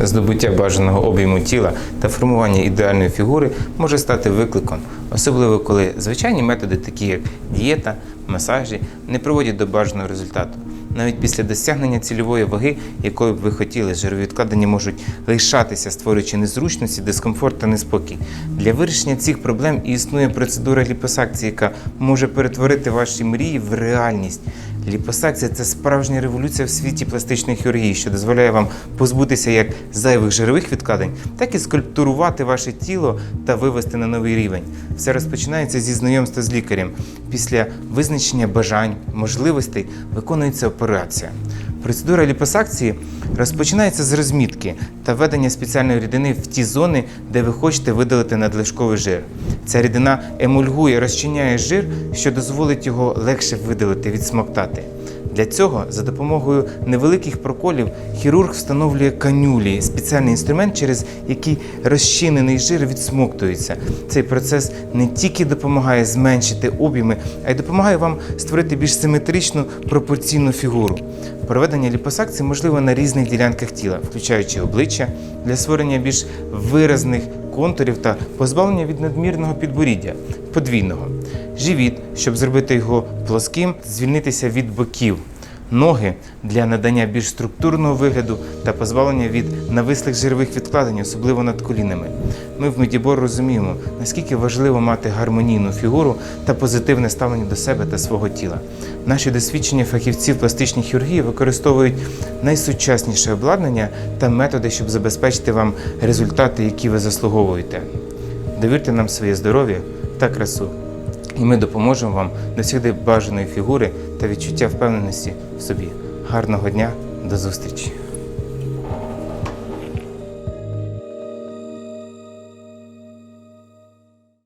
Здобуття бажаного об'єму тіла та формування ідеальної фігури може стати викликом, особливо коли звичайні методи, такі як дієта, масажі, не приводять до бажаного результату. Навіть після досягнення цільової ваги, якою б ви хотіли, жирові відкладення можуть лишатися, створюючи незручності, дискомфорт та неспокій. Для вирішення цих проблем існує процедура ліпосакції, яка може перетворити ваші мрії в реальність. Ліпосакція це справжня революція в світі пластичної хірургії, що дозволяє вам позбутися як зайвих жирових відкладень, так і скульптурувати ваше тіло та вивести на новий рівень. Все розпочинається зі знайомства з лікарем. Після визначення бажань, можливостей виконується операція. Процедура ліпосакції розпочинається з розмітки та введення спеціальної рідини в ті зони, де ви хочете видалити надлишковий жир. Ця рідина емульгує, розчиняє жир, що дозволить його легше видалити, відсмоктати. Для цього за допомогою невеликих проколів хірург встановлює канюлі, спеціальний інструмент, через який розчинений жир відсмоктується. Цей процес не тільки допомагає зменшити об'єми, а й допомагає вам створити більш симетричну пропорційну фігуру. Проведення ліпосакції можливо на різних ділянках тіла, включаючи обличчя, для створення більш виразних контурів та позбавлення від надмірного підборіддя подвійного. Живіт, щоб зробити його плоским, звільнитися від боків. Ноги для надання більш структурного вигляду та позбавлення від навислих жирових відкладень, особливо над колінами. Ми в Медібор розуміємо, наскільки важливо мати гармонійну фігуру та позитивне ставлення до себе та свого тіла. Наші досвідчені фахівці в пластичній хірургії використовують найсучасніше обладнання та методи, щоб забезпечити вам результати, які ви заслуговуєте. Довірте нам своє здоров'я та красу, і ми допоможемо вам досягти бажаної фігури та відчуття впевненості в собі. Гарного дня, до зустрічі!